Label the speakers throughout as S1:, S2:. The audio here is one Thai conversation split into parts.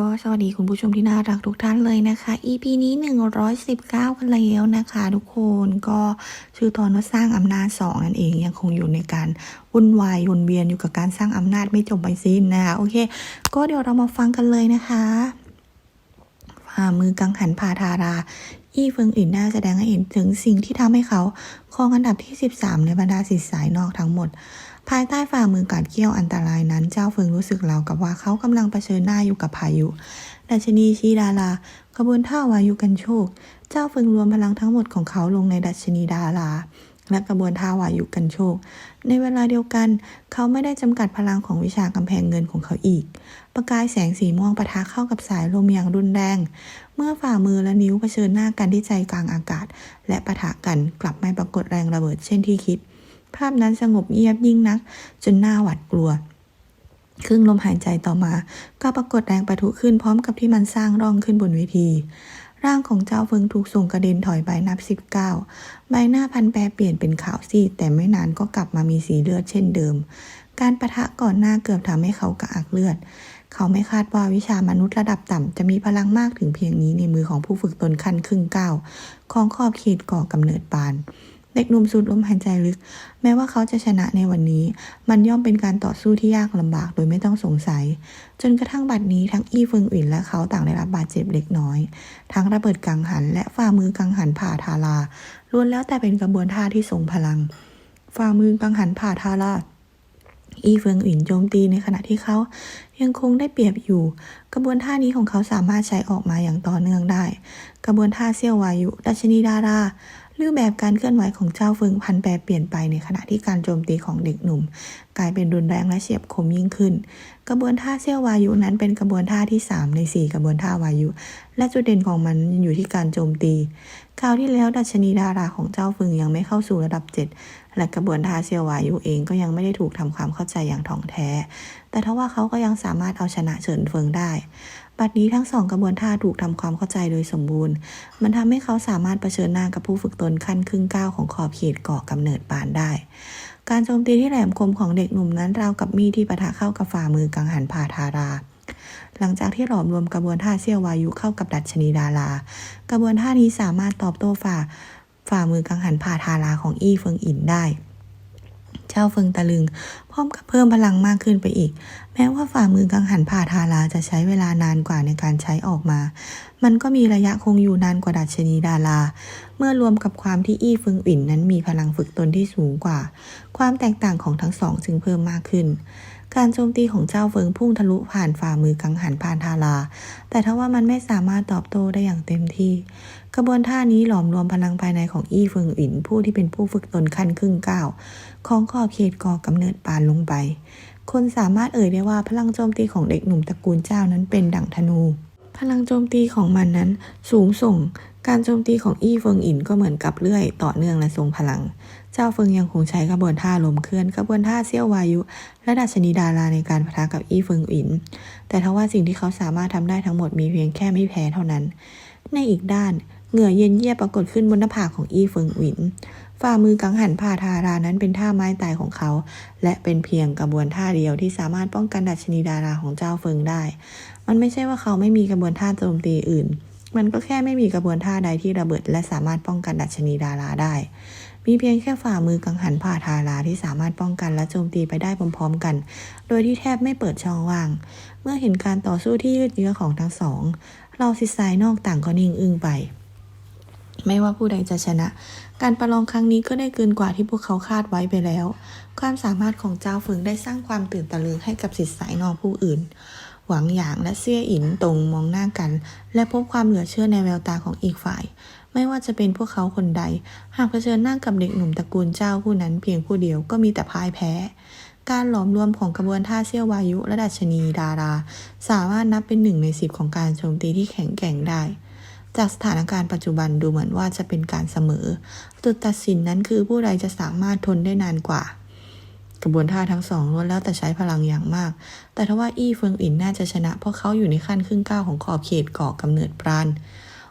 S1: ก็สวัสดีคุณผู้ชมที่น่ารักทุกท่านเลยนะคะ EP นี้ 119 กันแล้วนะคะ ทุกคนก็ชื่อตอนว่าสร้างอำนาจสองนั่นเองยังคงอยู่ในการวุ่นวายวนเวียนอยู่กับการสร้างอำนาจไม่จบไปสิ้นนะคะโอเค ก็เดี๋ยวเรามาฟังกันเลยนะคะฝ่ามือกังหันพาทารา อี้เฟิงอินได้แสดงให้เห็นถึงสิ่งที่ทำให้เขาครองอันดับที่ 13 ในบรรดาสิทธิสายนอกทั้งหมด ภายใต้ฝ่ามือกัดเกี้ยวอันตรายนั้น เจ้าเฟิงรู้สึกราวกับว่าเขากำลังเผชิญหน้าอยู่กับพายุดัชนีชีดาราขบวนท่าวายุกันโชค เจ้าเฟิงรวมพลังทั้งหมดของเขาลงในดัชนีดารา และกระบวนท่าวายุกันโชค ในเวลาเดียวกัน เขาไม่ได้จำกัดพลังของวิชากำแพงเงินของเขาอีก ประกายแสงสีม่วงปะทะเข้ากับสายลมอย่างรุนแรง เมื่อฝ่ามือและนิ้วเผชิญหน้ากันที่ใจกลางอากาศ และปะทะกันกลับไม่ปรากฏแรงระเบิดเช่นที่คิด ภาพนั้นสงบเงียบยิ่งนัก จนหน้าหวาดกลัวครึ่งลมหายใจต่อมา ก็ปรากฏแรงประทุขึ้นพร้อมกับที่มันสร้างร่องขึ้นบนเวที ร่างของเจ้าเฟิงถูกส่งกระเด็นถอยไปนับสิบเก้าใบหน้าพันแปรเปลี่ยนเป็นขาวซีดแต่ไม่นานก็กลับมามีสีเลือดเช่นเดิม การประทะก่อนหน้าเกือบทำให้เขากระอักเลือด เขาไม่คาดว่าวิชามนุษย์ระดับต่ำจะมีพลังมากถึงเพียงนี้ในมือของผู้ฝึกตนขั้นครึ่งก้าวของขอบเขตก่อกำเนิดปาน เด็กหนุ่มสูดลมหายใจลึก แม้ว่าเขาจะชนะในวันนี้ มันย่อมเป็นการต่อสู้ที่ยากลำบากโดยไม่ต้องสงสัย จนกระทั่งบัดนี้ทั้งอี้เฟิงอินและเขาต่างได้รับบาดเจ็บเล็กน้อย ทั้งระเบิดกังหัน และฝ่ามือกังหันผ่าทาราล้วนแล้วแต่เป็นกระบวนท่าที่ทรงพลัง ฝ่ามือกังหันผ่าทาราอีเฟิงอินโจมตีในขณะที่เขายังคงได้เปรียบอยู่ กระบวนท่านี้ของเขาสามารถใช้ออกมาอย่างต่อเนื่องได้ กระบวนท่าเซี่ยววายุดัชนีดารา รูปแบบการเคลื่อนไหวของเจ้าเฟิงพันแปรเปลี่ยนไปในขณะที่การโจมตีของเด็กหนุ่ม กลายเป็นรุนแรงและเฉียบคมยิ่งขึ้น กระบวนท่าเซี่ยววายุนั้นเป็นกระบวนท่าที่ 3 ใน 4 กระบวนท่าวายุ และจุดเด่นของมันอยู่ที่การโจมตี คราวที่แล้วดัชนีดาราของเจ้าฟิงยังไม่เข้าสู่ระดับ 7 และกระบวนทาเซียววายุเองก็ยังไม่ได้ถูกทำความเข้าใจอย่างถ่องแท้ แต่ทว่าเขาก็ยังสามารถเอาชนะเฉินเฟิงได้ บัดนี้ทั้งสองกระบวนท่าถูกทำความเข้าใจโดยสมบูรณ์ มันทำให้เขาสามารถเผชิญหน้ากับผู้ฝึกตนขั้นครึ่งก้าวของขอบเขตก่อกำเนิดปานได้การโจมตีที่แหลมคมของเด็กหนุ่มนั้นราวกับมีดที่ปะทะเข้ากับฝ่ามือกังหันพาทารา หลังจากที่หลอมรวมกระบวนท่าเซี่ยววายุเข้ากับดัชนีดารา กระบวนท่านี้สามารถตอบโต้ฝ่าฝ่ามือกังหันผ่าทาราของอี้เฟิงอินได้ เจ้าเฟิงตะลึง พร้อมกับเพิ่มพลังมากขึ้นไปอีก แม้ว่าฝ่ามือกังหันผ่าทาราจะใช้เวลานานกว่าในการใช้ออกมา มันก็มีระยะคงอยู่นานกว่าดัชนีดารา เมื่อรวมกับความที่อี้เฟิงอินนั้นมีพลังฝึกตนที่สูงกว่า ความแตกต่างของทั้งสองจึงเพิ่มมากขึ้น การโจมตีของเจ้าเฟิงพุ่งทะลุผ่านฝ่ามือกังหันผ่านทารา แต่ทว่ามันไม่สามารถตอบโต้ได้อย่างเต็มที่ กระบวนท่านี้หลอมรวมพลังภายในของอี้เฟิงอินผู้ที่เป็นผู้ฝึกตนขั้นครึ่งก้าวของขอบเขตก่อกำเนิดปานลงไป คนสามารถเอ่ยได้ว่าพลังโจมตีของเด็กหนุ่มตระกูลเจ้านั้นเป็นดั่งธนู พลังโจมตีของมันนั้นสูงส่ง การโจมตีของอี้เฟิงอินก็เหมือนกับเลื่อยต่อเนื่องและทรงพลัง เจ้าเฟิงยังคงใช้กระบวนท่าลมเคลื่อนกระบวนท่าเซี่ยววายุ และดัชนีดาราในการปะทะกับอี้เฟิงอิน แต่ทว่าสิ่งที่เขาสามารถทำได้ทั้งหมดมีเพียงแค่ไม่แพ้เท่านั้น ในอีกด้านเหงื่อเย็นเยียบปรากฏขึ้นบนหน้าผากของอี้เฟิงอินฝ่ามือกังหันผ่าทารานั้นเป็นท่าไม้ตายของเขา และเป็นเพียงกระบวนท่าเดียวที่สามารถป้องกันดัชนีดาราของเจ้าเฟิงได้ มันไม่ใช่ว่าเขาไม่มีกระบวนท่าโจมตีอื่น มันก็แค่ไม่มีกระบวนท่าใดที่ระเบิด และสามารถป้องกันดัชนีดาราได้ มีเพียงแค่ฝ่ามือกังหันผ่าทาราที่สามารถป้องกันและโจมตีไปได้พร้อมๆกัน โดยที่แทบไม่เปิดช่องว่าง เมื่อเห็นการต่อสู้ที่ยืดเยื้อของทั้งสองเราซิสายนอกต่างก็นิ่งอึ้งไป ไม่ว่าผู้ใดจะชนะ การประลองครั้งนี้ก็ได้เกินกว่าที่พวกเขาคาดไว้ไปแล้ว ความสามารถของเจ้าเฟิงได้สร้างความตื่นตะลึงให้กับสิทธิสายนอกผู้อื่น หวังหยางและเซี่ยอินตรงมองหน้ากัน และพบความเหลือเชื่อในแววตาของอีกฝ่าย ไม่ว่าจะเป็นพวกเขาคนใด หากเผชิญหน้ากับเด็กหนุ่มตระกูลเจ้าผู้นั้นเพียงผู้เดียวก็มีแต่พ่ายแพ้ การหลอมรวมของกระบวนท่าเซี่ยววายุและดัชนีดารา สามารถนับเป็นหนึ่งในสิบของการโจมตีที่แข็งแกร่งได้จากสถานการณ์ปัจจุบันดูเหมือนว่าจะเป็นการเสมอ จุดตัดสินนั้นคือผู้ใดจะสามารถทนได้นานกว่า กระบวนท่าทั้งสองล้วนแล้วแต่ใช้พลังอย่างมาก แต่ทว่าอี้เฟิงอินน่าจะชนะ เพราะเขาอยู่ในขั้นครึ่งก้าวของขอบเขตก่อกำเนิดปราณ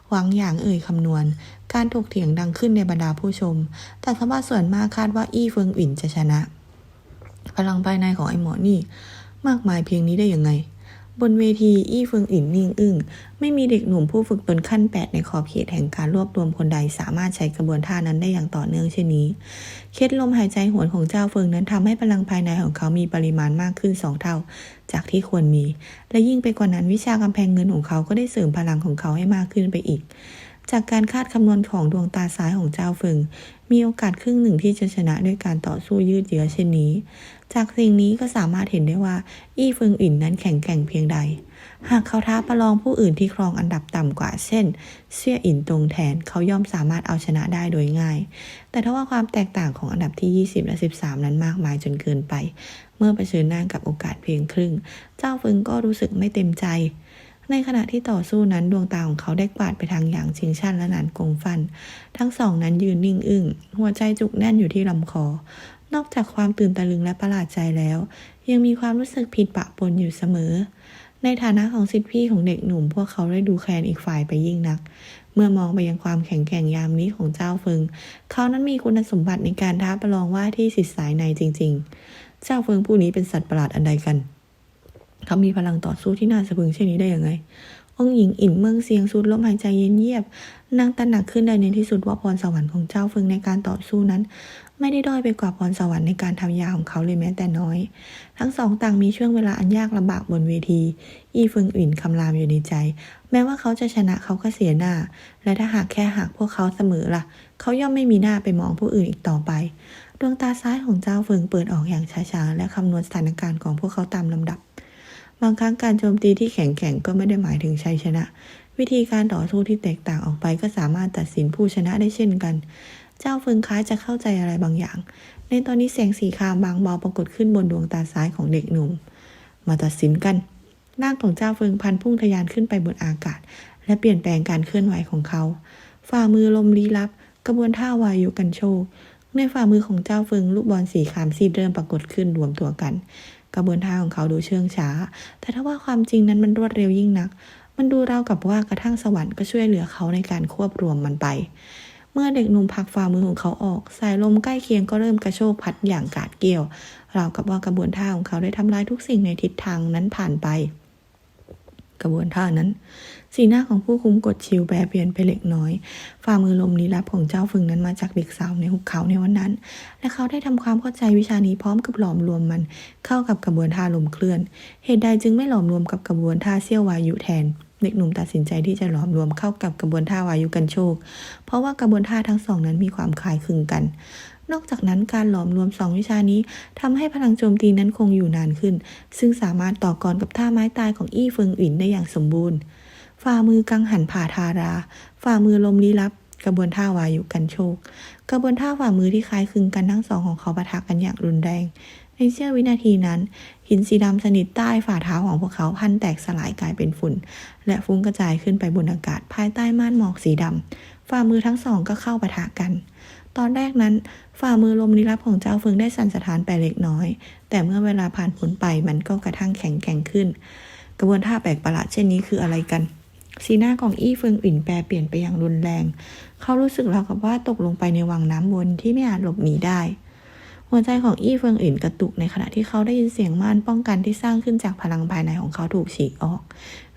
S1: หวังอย่างเอ่ยคำนวณ การถกเถียงดังขึ้นในบรรดาผู้ชม แต่ทว่าส่วนมากคาดว่าอี้เฟิงอินจะชนะ พลังภายในของไอ้หมอนี่ มากมายเพียงนี้ได้ยังไง บนเวที อี้เฟิงอินนิ่งอึ้งไม่มีเด็กหนุ่มผู้ฝึกตนขั้น 8 ในขอบเขตแห่งการรวบรวมคนใดสามารถใช้กระบวนท่านั้นได้อย่างต่อเนื่องเช่นนี้ เคล็ดลมหายใจหวนของเจ้าเฟิงนั้นทำให้พลังภายในของเขามีปริมาณมากขึ้นสองเท่า จากที่ควรมี และยิ่งไปกว่านั้นวิชากำแพงเงินของเขาก็ได้เสริมพลังของเขาให้มากขึ้นไปอีก จากการคาดคำนวณของดวงตาซ้ายของเจ้าเฟิงมีโอกาสครึ่งหนึ่งที่จะชนะด้วยการต่อสู้ยืดเยื้อเช่นนี้ จากสิ่งนี้ก็สามารถเห็นได้ว่า อี้เฟิงอินนั้นแข็งแกร่งเพียงใด หากเขาท้าประลองผู้อื่นที่ครองอันดับต่ำกว่า เช่น เสี่ยอินตรงแทนเขาย่อมสามารถเอาชนะได้โดยง่าย แต่ถ้าว่าความแตกต่างของอันดับที่ 20 และ 13 นั้นมากมายจนเกินไป เมื่อเผชิญหน้ากับโอกาสเพียงครึ่ง เจ้าเฟิงก็รู้สึกไม่เต็มใจ ในขณะที่ต่อสู้นั้นดวงตาของเขาได้กวาดไปทางหยางชิงชันและหนานกงฟัน ทั้งสองนั้นยืนนิ่งอึ้งหัวใจจุกแน่นอยู่ที่ลำคอ นอกจากความตื่นตะลึงและประหลาดใจแล้ว ยังมีความรู้สึกผิดปะปนอยู่เสมอ ในฐานะของสิทธิพี่ของเด็กหนุ่ม พวกเขาได้ดูแคลนอีกฝ่ายไปยิ่งนัก เมื่อมองไปยังความแข็งแกร่งยามนี้ของเจ้าเฟิง เขานั้นมีคุณสมบัติในการท้าประลองว่าที่สิทธิสายในจริง ๆ เจ้าเฟิงผู้นี้เป็นสัตว์ประหลาดอันใดกัน เขามีพลังต่อสู้ที่น่าสะพรึงเช่นนี้ได้ยังไง องค์หญิงอินเมืองเสียงสุดลมหายใจเย็นเยียบ นางตระหนักขึ้นได้ในที่สุดว่าพรสวรรค์ของเจ้าเฟิงในการต่อสู้นั้น ไม่ได้ด้อยไปกว่าพรสวรรค์ในการทำยาของเขาเลยแม้แต่น้อย ทั้งสองต่างมีช่วงเวลาอันยากลำบากบนเวที อีเฟิงอินคำรามอยู่ในใจ แม้ว่าเขาจะชนะเขาก็เสียหน้า และถ้าหากแค่หากพวกเขาเสมอล่ะ เขาย่อมไม่มีหน้าไปมองผู้อื่นอีกต่อไปดวงตาซ้ายของเจ้าเฟิงเปิดออกอย่างช้าๆ และคำนวณสถานการณ์ของพวกเขาตามลำดับ บางครั้งการโจมตีที่แข็งแกร่งก็ไม่ได้หมายถึงชัยชนะ วิธีการต่อสู้ที่แตกต่างออกไปก็สามารถตัดสินผู้ชนะได้เช่นกัน เจ้าเฟิงคล้ายจะเข้าใจอะไรบางอย่าง ในตอนนี้แสงสีคามบางเบาปรากฏขึ้นบนดวงตาซ้ายของเด็กหนุ่ม มาตัดสินกันร่างของเจ้าเฟิงพันพุ่งทะยานขึ้นไปบนอากาศ และเปลี่ยนแปลงการเคลื่อนไหวของเขา ฝ่ามือลมลี้ลับ กระบวนท่าวายุกันโชกในฝ่ามือของเจ้าเฟิงลูกบอลสีขามซีดเริ่มปรากฏขึ้นรวมตัวกัน กระบวนท่าของเขาดูเชื่องช้า แต่ถ้าว่าความจริงนั้นมันรวดเร็วยิ่งนัก มันดูราวกับว่ากระทั่งสวรรค์ก็ช่วยเหลือเขาในการควบรวมมันไป เมื่อเด็กหนุ่มพักฝ่ามือของเขาออก สายลมใกล้เคียงก็เริ่มกระโชกพัดอย่างกาดเกี่ยว ราวกับว่ากระบวนท่าของเขาได้ทำลายทุกสิ่งในทิศทางนั้นผ่านไป กระบวนท่านั้น สีหน้าของผู้คุมกดชิวแปรเปลี่ยนไปเล็กน้อย ฝ่ามือลมลี้ลับของเจ้าฝึงนั้นมาจากเด็กสาวในหุบเขาในวันนั้น และเขาได้ทำความเข้าใจวิชานี้พร้อมกับหลอมรวมมัน เข้ากับกระบวนท่าลมเคลื่อน เหตุใดจึงไม่หลอมรวมกับกระบวนท่าเสี้ยววายุแทนเด็กหนุ่มตัดสินใจที่จะหลอมรวมเข้ากับกระบวนท่าวายุกันโชกเพราะว่ากระบวนท่าทั้งสองนั้นมีความคล้ายคลึงกัน นอกจากนั้นการหลอมรวมสองวิชานี้ทำให้พลังโจมตีนั้นคงอยู่นานขึ้น ซึ่งสามารถต่อกรกับท่าไม้ตายของอี้เฟิงอินได้อย่างสมบูรณ์ ฝ่ามือกังหันผ่าทารา ฝ่ามือลมลี้ลับ กระบวนท่าวายุกันโชก กระบวนท่าฝ่ามือที่คล้ายคลึงกันทั้งสองของเขาปะทะกันอย่างรุนแรง ในเสี้ยววินาทีนั้น หินสีดำสนิทใต้ฝ่าเท้าของพวกเขาพันแตกสลายกลายเป็นฝุ่น และฟุ้งกระจายขึ้นไปบนอากาศภายใต้ม่านหมอกสีดำฝ่ามือทั้งสองก็เข้าปะทะกัน ตอนแรกนั้น ฝ่ามือลมนิรับของเจ้าเฟิงได้สั่นสะท้านไปเล็กน้อย แต่เมื่อเวลาผ่านพ้นไปมันก็กระทั่งแข็งแกร่งขึ้น กระบวนท่าแปลกประหลาดเช่นนี้คืออะไรกัน สีหน้าของอี้เฟิงอิ่นแปรเปลี่ยนไปอย่างรุนแรง เขารู้สึกราวกับว่าตกลงไปในวังน้ำวนที่ไม่อาจหลบหนีได้ หัวใจของอี้เฟิงอื่นกระตุกในขณะที่เขาได้ยินเสียงม่านป้องกันที่สร้างขึ้นจากพลังภายในของเขาถูกฉีกออก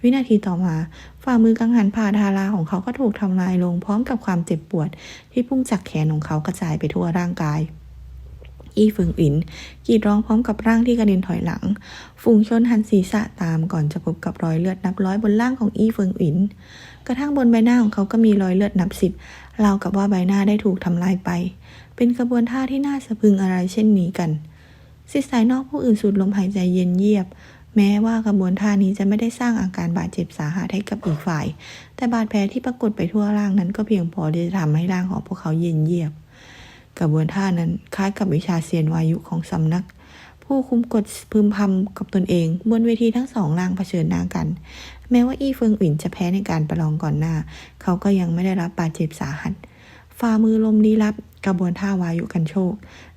S1: วินาทีต่อมา ฝ่ามือกังหันผ่าทาราของเขาก็ถูกทำลายลงพร้อมกับความเจ็บปวดที่พุ่งจากแขนของเขากระจายไปทั่วร่างกาย อี้เฟิงอินกรีดร้องพร้อมกับร่างที่กระเด็นถอยหลัง ฝูงชนหันศีรษะตามก่อนจะพบกับรอยเลือดนับร้อยบนร่างของอี้เฟิงอิน กระทั่งบนใบหน้าของเขาก็มีรอยเลือดนับสิบราวกับว่าใบหน้าได้ถูกทำลายไป เป็นกระบวนท่าที่น่าสะพึงอะไรเช่นนี้กันสิสายนอกผู้อื่นสูดลมหายใจเย็นเยียบ แม้ว่ากระบวนท่านี้จะไม่ได้สร้างอาการบาดเจ็บสาหัสให้กับอีกฝ่าย แต่บาดแผลที่ปรากฏไปทั่วร่างนั้นก็เพียงพอที่จะทำให้ร่างของพวกเขาเย็นเยียบ กระบวนท่านั้นคล้ายกับวิชาเซียนวายุของสำนัก ผู้คุมกฎพึมพำกับตนเอง บนเวทีทั้งสองร่างเผชิญหน้ากัน แม้ว่าอี้เฟิงอินจะแพ้ในการประลองก่อนหน้า เขาก็ยังไม่ได้รับบาดเจ็บสาหัสฝ่ามือลมลี้ลับ กระบวนท่าวายุกันโชก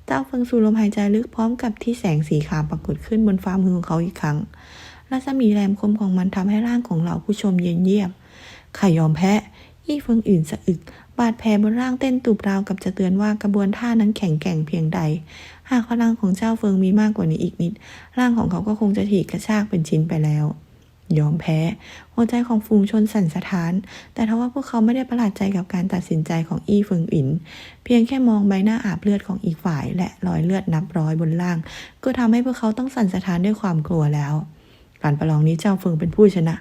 S1: เจ้าเฟิงสูลมหายใจลึกพร้อมกับที่แสงสีขาวปรากฏขึ้นบนฝ่ามือของเขาอีกครั้งรัศมีแหลมคมของมันทำให้ร่างของเหล่าผู้ชมเย็นเยียบข้ายอมแพ้อี้เฟิงอื่นสะอึก บาดแผลบนร่างเต้นตุบราวกับจะเตือนว่ากระบวนท่านั้นแข็งแกร่งเพียงใด หากพลังของเจ้าเฟิงมีมากกว่านี้อีกนิด ร่างของเขาก็คงจะถีกกระชากเป็นชิ้นไปแล้ว ยอมแพ้ หัวใจของฝูงชนสั่นสะท้าน แต่ทว่าพวกเขาไม่ได้ประหลาดใจกับการตัดสินใจของอี้เฟิงอิน เพียงแค่มองใบหน้าอาบเลือดของอีกฝ่าย และรอยเลือดนับร้อยบนล่าง ก็ทำให้พวกเขาต้องสั่นสะท้านด้วยความกลัวแล้วการประลองนี้เจ้าเฟิงเป็นผู้ชนะ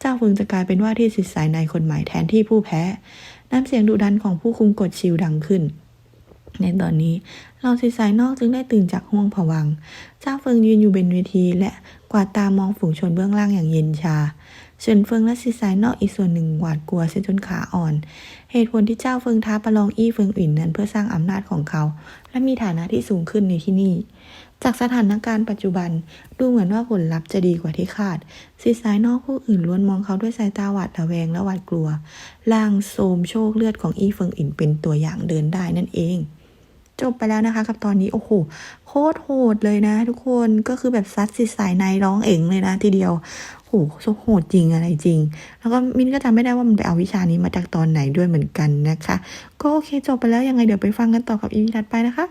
S1: เจ้าเฟิงจะกลายเป็นว่าที่สิทธิสายในคนใหม่แทนที่ผู้แพ้ น้ำเสียงดุดันของผู้คุมกฎชิวดังขึ้น ในตอนนี้เราสิสายนอกจึงได้ตื่นจากห้วงผวังเจ้าเฟิงยืนอยู่บนเวที และกวาดตามองฝูงชนเบื้องล่างอย่างเย็นชาเฉินเฟิงและสิสายนอกอีกส่วนหนึ่งหวาดกลัวเสียจนขาอ่อน เหตุผลที่เจ้าเฟิงท้าประลองอี้เฟิงอินนั้นเพื่อสร้างอำนาจของเขา และมีฐานะที่สูงขึ้นในที่นี่ จากสถานการณ์ปัจจุบันดูเหมือนว่าผลลัพธ์จะดีกว่าที่คาดสิสายนอกผู้อื่นล้วนมองเขาด้วยสายตาหวาดระแวงและหวาดกลัวล่างโสมโชคเลือดของอี้เฟิงอินเป็นตัวอย่างเดินได้นั่นเองจบไปแล้วนะคะ กับตอนนี้โอ้โหโคตรโหดเลยนะ ทุกคนก็คือแบบซัดสิสายในร้องเอ๋งเลยนะ ทีเดียวโหโหดจริงอะไรจริง แล้วก็มินก็จำไม่ได้ว่ามันไปเอาวิชานี้มาจากตอนไหนด้วยเหมือนกันนะคะ ก็โอเคจบไปแล้วยังไงเดี๋ยวไปฟังกันต่อกับอีพีถัดไปนะคะ